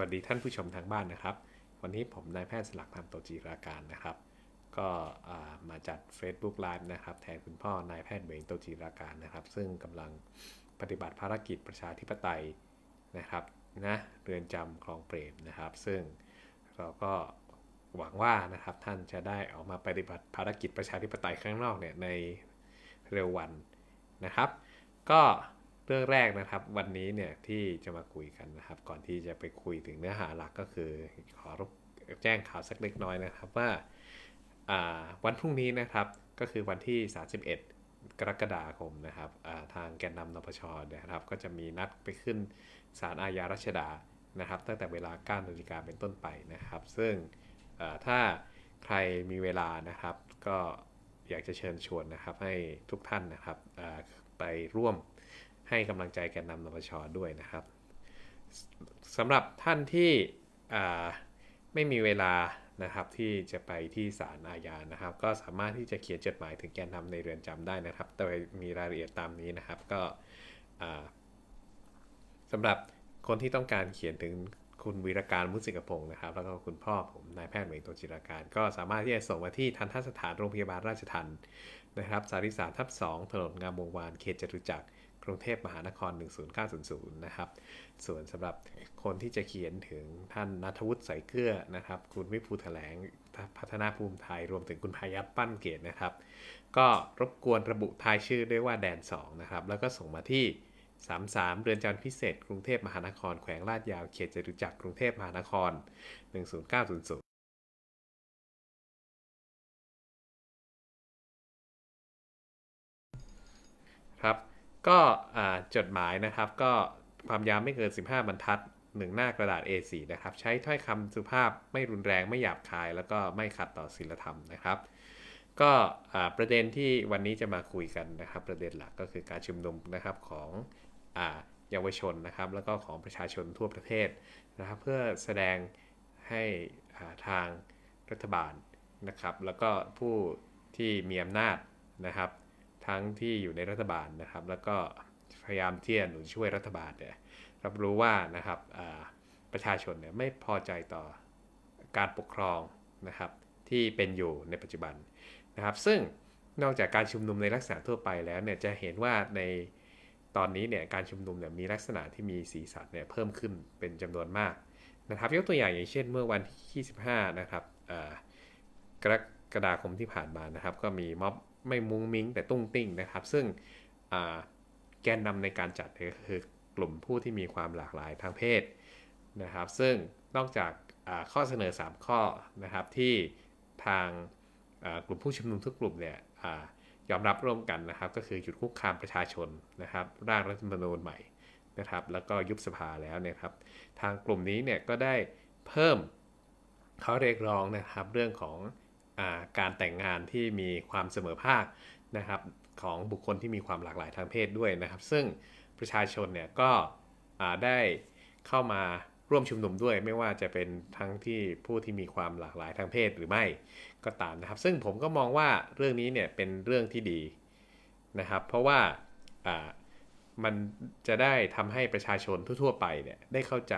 วัสดีท่านผู้ชมทางบ้านนะครับ วันนี้ผมนายแพทย์สลักพันธ์โตจีราการนะครับ ก็มาจัด Facebook Live นะครับ แทนคุณพ่อนายแพทย์เบงโตจีราการนะครับ ซึ่งกำลังปฏิบัติภารกิจประชาธิปไตยนะครับนะเรือนจำคลองเปรมนะครับ ซึ่งเราก็หวังว่านะครับท่านจะได้ออกมาปฏิบัติภารกิจประชาธิปไตยข้างนอกเนี่ยในเร็ววันนะครับ ก็ เรื่องแรกนะครับ วันนี้เนี่ยที่จะมาคุยกันนะครับ ก่อนที่จะไปคุยถึงเนื้อหาหลักก็คือ ขอรบแจ้งข่าวสักเล็กน้อยนะครับว่าวันพรุ่งนี้นะครับก็คือวันที่ 31 กรกฎาคมนะครับทางแกนนำนปชนะครับ ก็จะมีนัดไปขึ้นศาลอาญารัชดานะครับ ตั้งแต่เวลา9นาฬิกาเป็นต้นไปนะครับ ซึ่งถ้าใครมีเวลานะครับ ก็อยากจะเชิญชวนนะครับให้ทุกท่านนะครับไปร่วม ให้กำลังใจแกนนำนปชด้วยนะครับสำหรับท่านที่ไม่มีเวลานะครับที่จะไปที่ศาลอาญานะครับ ก็สามารถที่จะเขียนจดหมายถึงแกนนำในเรือนจำได้นะครับ โดยมีรายละเอียดตามนี้นะครับก็สำหรับคนที่ต้องการเขียนถึงคุณวีรการมุสิกพงศ์นะครับ แล้วก็คุณพ่อผมนายแพทย์เหมยตัวจิรการ ก็สามารถที่จะส่งมาที่ทันทสถานโรงพยาบาลราชทันนะครับ สาริสาทับ2ถนนงามวงวานเขตจตุจักร รุงเทพมหานคร 10900 นะครับ ส่วนสำหรับคนที่จะเขียนถึงท่านนัทวุฒิใสเกลือนะครับ คุณวิภูแถลงพัฒนาภูมิไทย รวมถึงคุณพายัพปั้นเกตนะครับ ก็รบกวนระบุทายชื่อด้วยว่าแดน 2 นะครับ แล้วก็ส่งมาที่ 33 เรือนจำพิเศษ กรุงเทพมหานคร แขวงลาดยาว เขตจตุจักร กรุงเทพมหานคร 10900ครับ ก็จดหมายนะครับก็ความยาวไม่เกิน 15 บรรทัด1หน้ากระดาษ A4 นะครับ ใช้ถ้อยคำสุภาพไม่รุนแรงไม่หยาบคาย แล้วก็ไม่ขัดต่อศีลธรรมนะครับ ก็ประเด็นที่วันนี้จะมาคุยกันนะครับ ประเด็นหลักก็คือการชุมนุมนะครับของเยาวชนนะครับ แล้วก็ของประชาชนทั่วประเทศนะครับ เพื่อแสดงให้ทางรัฐบาลนะครับ แล้วก็ผู้ที่มีอำนาจนะครับ ทั้งที่อยู่ในรัฐบาลนะครับ แล้วก็พยายามที่จะหนุนช่วยรัฐบาลเนี่ยรับรู้ว่านะครับประชาชนเนี่ยไม่พอใจต่อการปกครองนะครับที่เป็นอยู่ในปัจจุบันนะครับ ซึ่งนอกจากการชุมนุมในลักษณะทั่วไปแล้วเนี่ยจะเห็นว่าในตอนนี้เนี่ยการชุมนุมเนี่ยมีลักษณะที่มีสีสันเนี่ยเพิ่มขึ้นเป็นจำนวนมากนะครับยกตัวอย่างอย่างเช่นเมื่อวันที่ 25 นะครับกรกฎาคมที่ผ่านมานะครับ ก็มีม็อบ ไม่มุ้งมิ้งแต่ตุ้งติ้งนะครับ ซึ่งแกนนำในการจัดก็คือกลุ่มผู้ที่มีความหลากหลายทางเพศนะครับ ซึ่งนอกจากข้อเสนอ 3 ข้อนะครับที่ทางกลุ่มผู้ชุมนุมทุกกลุ่มเนี่ยยอมรับร่วมกันนะครับ ก็คือหยุดคุกคามประชาชนนะครับ ร่างรัฐธรรมนูญใหม่นะครับ แล้วก็ยุบสภาแล้วนี่ยครับ ทางกลุ่มนี้เนี่ยก็ได้เพิ่มเขาเรียกร้องนะครับเรื่องของ การแต่งงานที่มีความเสมอภาคนะครับของบุคคลที่มีความหลากหลายทางเพศด้วยนะครับ ซึ่งประชาชนเนี่ยก็ได้เข้ามาร่วมชุมนุมด้วย ไม่ว่าจะเป็นทั้งที่ผู้ที่มีความหลากหลายทางเพศหรือไม่ก็ตามนะครับ ซึ่งผมก็มองว่าเรื่องนี้เนี่ยเป็นเรื่องที่ดีนะครับ เพราะว่ามันจะได้ทำให้ประชาชนทั่ว ๆ ไปเนี่ยได้เข้าใจ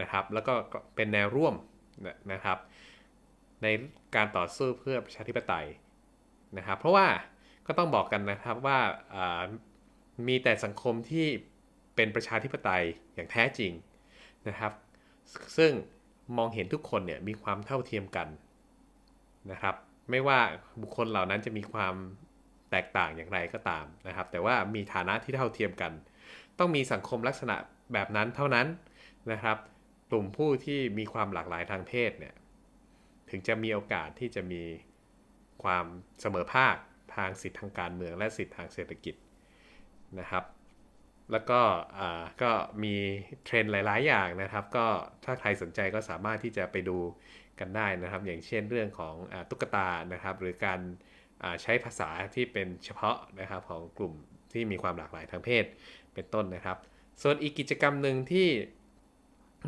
นะครับ แล้วก็เป็นแนวร่วมนะครับ ในการต่อสู้เพื่อประชาธิปไตยนะครับเพราะว่าก็ต้องบอกกันนะครับว่ามีแต่สังคมที่เป็นประชาธิปไตยอย่างแท้จริงนะครับ ซึ่งมองเห็นทุกคนเนี่ยมีความเท่าเทียมกันนะครับ ไม่ว่าบุคคลเหล่านั้นจะมีความแตกต่างอย่างไรก็ตามนะครับ แต่ว่ามีฐานะที่เท่าเทียมกัน ต้องมีสังคมลักษณะแบบนั้นเท่านั้นนะครับ กลุ่มผู้ที่มีความหลากหลายทางเพศเนี่ย ถึงจะมีโอกาสที่จะมีความเสมอภาคทางสิทธิทางการเมืองและสิทธิทางเศรษฐกิจนะครับ แล้วก็ก็มีเทรนด์หลาย ๆ อย่างนะครับ ก็ถ้าใครสนใจก็สามารถที่จะไปดูกันได้นะครับ อย่างเช่นเรื่องของอตุ๊กตานะครับ หรือการใช้ภาษาที่เป็นเฉพาะนะครับของกลุ่มที่มีความหลากหลายทางเพศเป็นต้นนะครับ ส่วนอีกกิจกรรมหนึ่งที่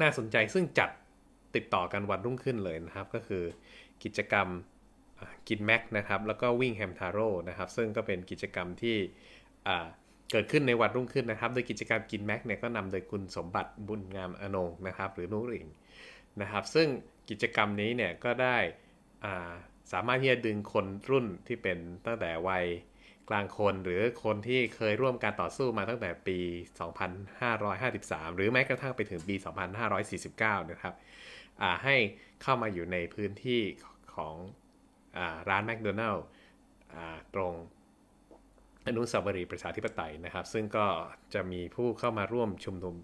น่าสนใจซึ่งจัด ติดต่อกันวันรุ่งขึ้นเลยนะครับ ก็คือกิจกรรมกินแม็กนะครับ แล้วก็วิ่งแฮมทาโร่นะครับ ซึ่งก็เป็นกิจกรรมที่เกิดขึ้นในวันรุ่งขึ้นนะครับ โดยกิจกรรมกินแม็กเนี่ยก็นำโดยคุณสมบัติบุญงามอนงนะครับ หรือนุริงนะครับ ซึ่งกิจกรรมนี้เนี่ยก็ได้สามารถที่จะดึงคนรุ่นที่เป็นตั้งแต่วัยกลางคนหรือคนที่เคยร่วมการต่อสู้มาตั้งแต่ปี 2553 หรือแม้กระทั่งไปถึงปี 2549 นะครับ ให้เข้ามาอยู่ในพื้นที่ของอร้านแมคโดนัลล์ตรงอนุสาวรีย์ประชาธิปไตยนะครับ ซึ่งก็จะมีผู้เข้ามาร่วมชุมนุม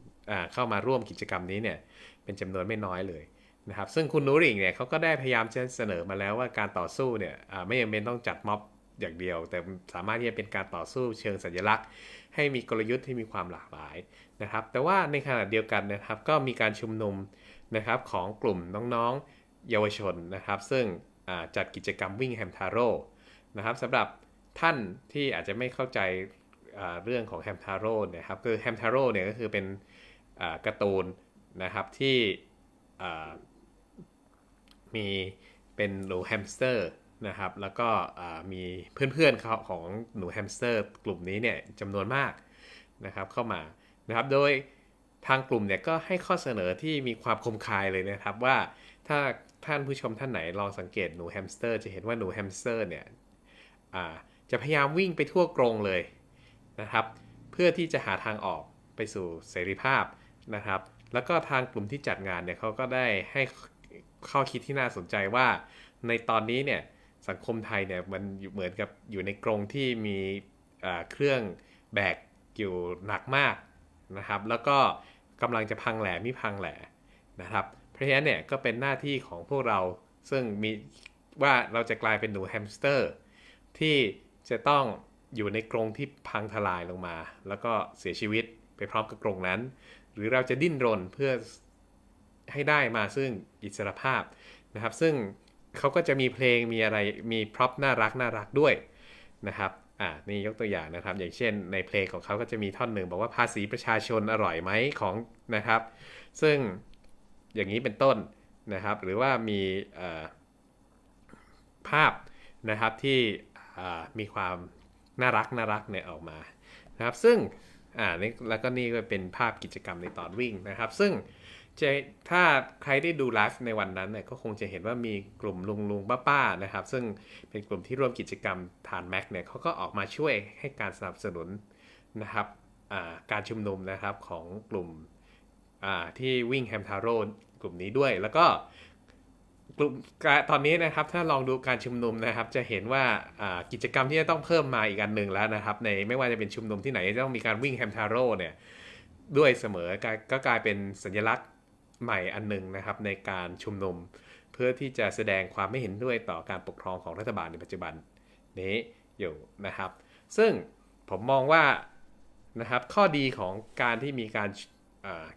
เข้ามาร่วมกิจกรรมนี้เนี่ยเป็นจำนวนไม่น้อยเลยนะครับ ซึ่งคุณนูริงเนี่ยเขาก็ได้พยายามจะเสนอมาแล้วว่าการต่อสู้เนี่ยไม่จำเป็นต้องจัดม็อบอย่างเดียว แต่สามารถที่จะเป็นการต่อสู้เชิงสัญลักษณ์ ให้มีกลยุทธ์ที่มีความหลากหลายนะครับ แต่ว่าในขณะเดียวกันนะครับก็มีการชุมนุม นะครับของกลุ่มน้องๆ เยาวชนนะครับ ซึ่งจัดกิจกรรมวิ่งแฮมทาโร่นะครับสำหรับท่านที่อาจจะไม่เข้าใจเรื่องของแฮมทาโร่นะครับคือแฮมทาโร่เนี่ยก็คือเป็นการ์ตูนนะครับที่มีเป็นหนูแฮมสเตอร์นะครับแล้วก็มีเพื่อนๆของหนูแฮมสเตอร์กลุ่มนี้เนี่ยจำนวนมากนะครับเข้ามานะครับโดย ทางกลุ่มเนี่ยก็ให้ข้อเสนอที่มีความคมคายเลยนะครับว่าถ้าท่านผู้ชมท่านไหนลองสังเกตหนูแฮมสเตอร์จะเห็นว่าหนูแฮมสเตอร์เนี่ยจะพยายามวิ่งไปทั่วกรงเลยนะครับ เพื่อที่จะหาทางออกไปสู่เสรีภาพนะครับ แล้วก็ทางกลุ่มที่จัดงานเนี่ยเขาก็ได้ให้ข้อคิดที่น่าสนใจว่าในตอนนี้เนี่ยสังคมไทยเนี่ยมันเหมือนกับอยู่ในกรงที่มีเครื่องแบกอยู่หนักมากนะครับ แล้วก็ กำลังจะพังแหล่มิพังแหล่นะครับเพราะฉะนั้นเนี่ยก็เป็นหน้าที่ของพวกเราซึ่งมีว่าเราจะกลายเป็นหนูแฮมสเตอร์ ที่จะต้องอยู่ในกรงที่พังทลายลงมา แล้วก็เสียชีวิตไปพร้อมกับกรงนั้น หรือเราจะดิ้นรนเพื่อให้ได้มาซึ่งอิสรภาพนะครับ ซึ่งเขาก็จะมีเพลงมีอะไรมีพร็อพน่ารักน่ารักด้วยนะครับ อ่านี่ยกตัวอย่างนะครับ อย่างเช่นในเพลงของเขาก็จะมีท่อนหนึ่งบอกว่าภาษีประชาชนอร่อยไหมของนะครับ ซึ่งอย่างนี้เป็นต้นนะครับ หรือว่ามีภาพนะครับที่มีความน่ารักน่ารักเนี่ยออกมานะครับ ซึ่งอ่านี่แล้วก็นี่ก็เป็นภาพกิจกรรมในตอนวิ่งนะครับ ซึ่ง จะถ้าใครได้ดูไลฟ์ในวันนั้นเนี่ยก็คงจะเห็นว่ามีกลุ่มลุงลุงป้าป้านะครับ ซึ่งเป็นกลุ่มที่ร่วมกิจกรรมทานแม็กเนี่ยเขาก็ออกมาช่วยให้การสนับสนุนนะครับการชุมนุมนะครับของกลุ่มที่วิ่งแฮมทาโร่กลุ่มนี้ด้วย แล้วก็กลุ่มตอนนี้นะครับถ้าลองดูการชุมนุมนะครับ จะเห็นว่ากิจกรรมที่จะต้องเพิ่มมาอีกอันหนึ่งแล้วนะครับ ในไม่ว่าจะเป็นชุมนุมที่ไหนจะต้องมีการวิ่งแฮมทาโร่เนี่ยด้วยเสมอก็กลายเป็นสัญลักษณ์ ใหม่อันหนึ่งนะครับในการชุมนุม เพื่อที่จะแสดงความไม่เห็นด้วยต่อการปกครองของรัฐบาลในปัจจุบันนี้อยู่นะครับ ซึ่งผมมองว่านะครับข้อดีของการที่มีการ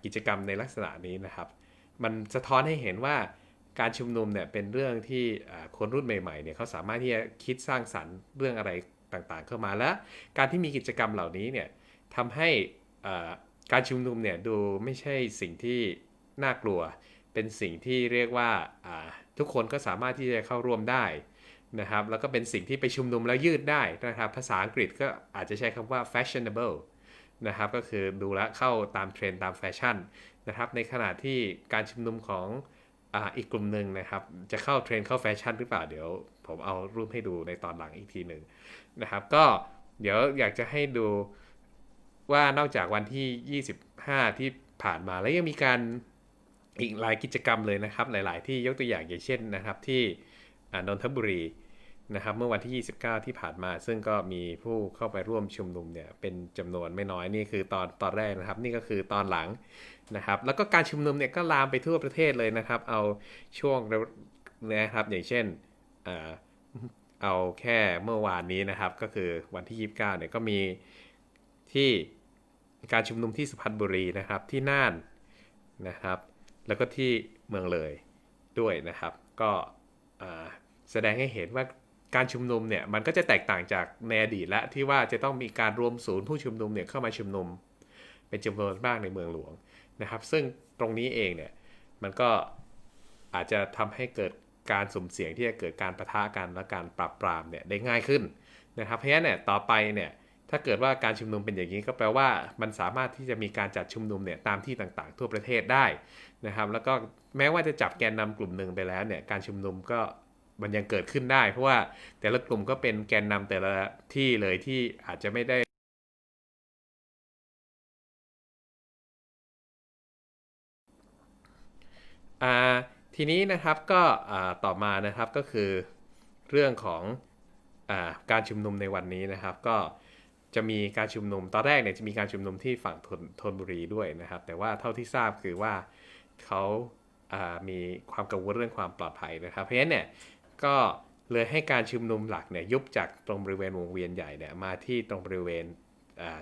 กิจกรรมในลักษณะนี้นะครับ มันสะท้อนให้เห็นว่าการชุมนุมเนี่ยเป็นเรื่องที่คนรุ่นใหม่ๆเนี่ยเขาสามารถที่จะคิดสร้างสรรค์เรื่องอะไรต่างๆ เข้ามาและการที่มีกิจกรรมเหล่านี้เนี่ยทำให้การชุมนุมเนี่ยดูไม่ใช่สิ่งที่ น่ากลัว เป็นสิ่งที่เรียกว่าทุกคนก็สามารถที่จะเข้าร่วมได้นะครับแล้วก็เป็นสิ่งที่ไปชุมนุมแล้วยืดได้นะครับภาษาอังกฤษก็อาจจะใช้คำว่า fashionable นะครับก็คือดูแลเข้าตามเทรนตามแฟชั่นนะครับในขณะที่การชุมนุมของออีกกลุ่มหนึ่งนะครับจะเข้าเทรนเข้าแฟชั่นหรือเปล่าเดี๋ยวผมเอารูปให้ดูในตอนหลังอีกทีหนึ่งนะครับก็เดี๋ยวอยากจะให้ดูว่านอกจากวันที่ 25 ที่ผ่านมาแล้วยังมีการ อีกหลายกิจกรรมเลยนะครับ หลาย ๆ ที่ยกตัวอย่างอย่างเช่นนะครับ ที่นนทบุรีนะครับ เมื่อวันที่ 29 ที่ผ่านมา ซึ่งก็มีผู้เข้าไปร่วมชุมนุมเนี่ยเป็นจำนวนไม่น้อยนี่คือตอนตอนแรกนะครับ นี่ก็คือตอนหลังนะครับ แล้วก็การชุมนุมเนี่ยก็ลามไปทั่วประเทศเลยนะครับ เอาช่วงนะครับอย่างเช่นเอาแค่เมื่อวานนี้นะครับ ก็คือวันที่ 29 เนี่ยก็มีที่การชุมนุมที่สุพรรณบุรีนะครับที่น่านนะครับ แล้วก็ที่เมืองเลยด้วยนะครับ ก็แสดงให้เห็นว่าการชุมนุมเนี่ยมันก็จะแตกต่างจากในอดีตและที่ว่าจะต้องมีการรวมศูนย์ผู้ชุมนุมเนี่ยเข้ามาชุมนุม เป็นจำนวนมากในเมืองหลวงนะครับ ซึ่งตรงนี้เองเนี่ยมันก็อาจจะทำให้เกิดการสุ่มเสี่ยงที่จะเกิดการประทะกันและการปรับปรามเนี่ยได้ง่ายขึ้นนะครับเพราะฉะนั้นเนี่ยต่อไปเนี่ย ถ้าเกิดว่าการชุมนุมเป็นอย่างนี้ก็แปลว่า มันสามารถที่จะมีการจัดชุมนุมเนี่ยตามที่ต่างๆ ทั่วประเทศได้นะครับแล้วก็แม้ว่าจะจับแกนนำกลุ่มหนึ่งไปแล้วเนี่ยการชุมนุมก็มันยังเกิดขึ้นได้ เพราะว่าแต่ละกลุ่มก็เป็นแกนนำแต่ละที่เลยที่อาจจะไม่ได้ทีนี้นะครับก็ต่อมานะครับก็คือเรื่องของอการชุมนุมในวันนี้นะครับ ก็ จะมีการชุมนุม ตอนแรกเนี่ยจะมีการชุมนุมที่ฝั่งธนนบุรีด้วยนะครับ แต่ว่าเท่าที่ทราบคือว่าเขาามีความกังวลเรื่องความปลอดภัยนะครับ เพราะฉะนั้นเนี่ยก็เลยให้การชุมนุมหลักเนี่ยยุบจากตรงบริเวณวงเวียนใหญ่เนี่ยมาที่ตรงบริเวณ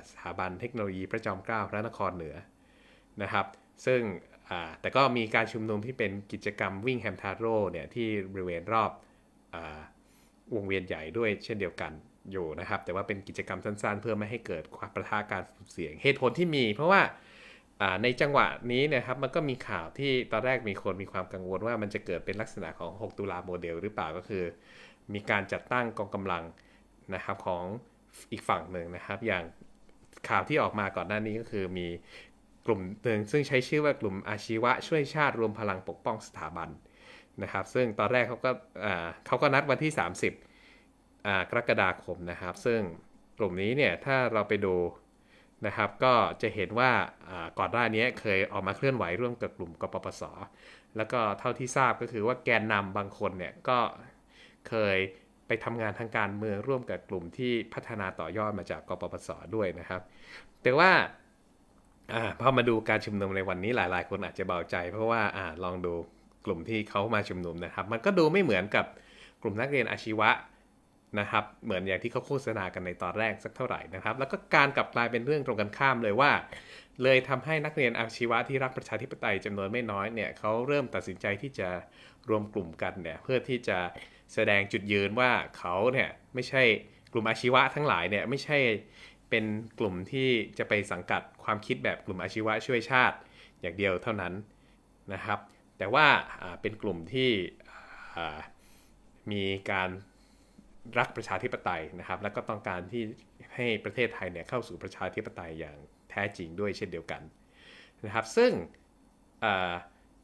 สถาบันเทคโนโลยีพระจอมเกล้าพระนครเหนือนะครับ ซึ่งแต่ก็มีการชุมนุมที่เป็นกิจกรรมวิ่งแฮมทาโร่เนี่ยที่บริเวณรอบอวงเวียนใหญ่ด้วยเช่นเดียวกัน อยู่นะครับ แต่ว่าเป็นกิจกรรมสั้นๆ เพื่อไม่ให้เกิดความประทะการสูญเสียงเหตุผลที่มี เพราะว่าในจังหวะนี้นะครับมันก็มีข่าวที่ตอนแรกมีคนมีความกังวลว่ามันจะเกิดเป็นลักษณะของ 6 ตุลาโมเดลหรือเปล่าก็คือ มีการจัดตั้งกองกำลังนะครับของอีกฝั่งหนึ่งนะครับ อย่างข่าวที่ออกมาก่อนหน้านี้ก็คือมีกลุ่มหนึ่งซึ่งใช้ชื่อว่ากลุ่มอาชีวะช่วยชาติรวมพลังปกป้องสถาบันนะครับ ซึ่งตอนแรกเขาก็เขาก็นัดวันที่ 30อ่า กรกฎาคมนะครับ ซึ่งกลุ่มนี้เนี่ยถ้าเราไปดูนะครับ ก็จะเห็นว่าก่อนหน้านี้เคยออกมาเคลื่อนไหวร่วมกับกลุ่มกปปส แล้วก็เท่าที่ทราบก็คือว่าแกนนำบางคนเนี่ยก็เคยไปทำงานทางการเมืองร่วมกับกลุ่มที่พัฒนาต่อยอดมาจากกปปสด้วยนะครับ แต่ว่าอพอมาดูการชุมนุมในวันนี้หลาย ๆ คนอาจจะเบาใจ เพราะว่าอ่าลองดูกลุ่มที่เขามาชุมนุมนะครับ มันก็ดูไม่เหมือนกับกลุ่มนักเรียนอาชีวะ นะครับ เหมือนอย่างที่เขาโฆษณากันในตอนแรกสักเท่าไหร่นะครับ แล้วก็การกลับกลายเป็นเรื่องตรงกันข้ามเลยว่า เลยทำให้นักเรียนอาชีวะที่รักประชาธิปไตยจำนวนไม่น้อยเนี่ยเขาเริ่มตัดสินใจที่จะรวมกลุ่มกันเนี่ยเพื่อที่จะแสดงจุดยืนว่าเขาเนี่ยไม่ใช่กลุ่มอาชีวะทั้งหลายเนี่ยไม่ใช่เป็นกลุ่มที่จะไปสังกัดความคิดแบบกลุ่มอาชีวะช่วยชาติอย่างเดียวเท่านั้นนะครับ แต่ว่าเป็นกลุ่มที่มีการ รักประชาธิปไตยนะครับ และก็ต้องการที่ให้ประเทศไทยเนี่ยเข้าสู่ประชาธิปไตยอย่างแท้จริงด้วยเช่นเดียวกันนะครับ ซึ่ง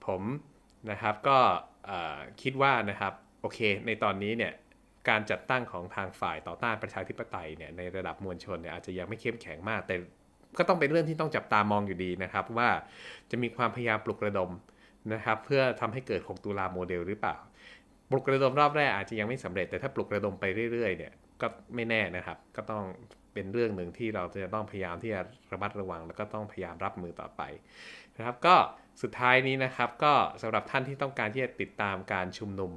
ผมนะครับก็คิดว่านะครับโอเค ในตอนนี้เนี่ยการจัดตั้งของทางฝ่ายต่อต้านประชาธิปไตยเนี่ยในระดับมวลชนเนี่ยอาจจะยังไม่เข้มแข็งมาก แต่ก็ต้องเป็นเรื่องที่ต้องจับตามองอยู่ดีนะครับ ว่าจะมีความพยายามปลุกระดมนะครับ เพื่อทำให้เกิด 6 ตุลาโมเดลหรือเปล่า ปลุกระดมรอบแรกอาจจะยังไม่สำเร็จแต่ถ้าปลุกระดมไปเรื่อยๆเนี่ยก็ไม่แน่นะครับ ก็ต้องเป็นเรื่องหนึ่งที่เราจะต้องพยายามที่จะระมัดระวัง แล้วก็ต้องพยายามรับมือต่อไปนะครับ ก็สุดท้ายนี้นะครับ ก็สำหรับท่านที่ต้องการที่จะติดตามการชุมนุม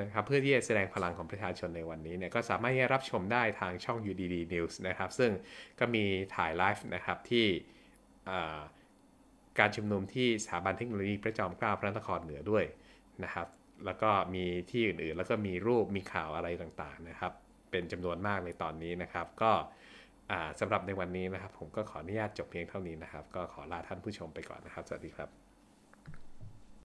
นะครับเพื่อที่จะแสดงพลังของประชาชนในวันนี้เนี่ยก็สามารถที่จะรับชมได้ทางช่อง UDD News นะครับ ซึ่งก็มีถ่ายไลฟ์นะครับที่การชุมนุมที่สถาบันเทคโนโลยีพระจอมเกล้าพระนครเหนือด้วยนะครับ แล้วก็มีที่อื่นๆ แล้วก็มีรูปมีข่าวอะไรต่างๆนะครับ เป็นจำนวนมากในตอนนี้นะครับ ก็อ่าสำหรับในวันนี้นะครับ ผมก็ขออนุญาตจบเพียงเท่านี้นะครับ ก็ขอลาท่านผู้ชมไปก่อนนะครับ สวัสดีครับ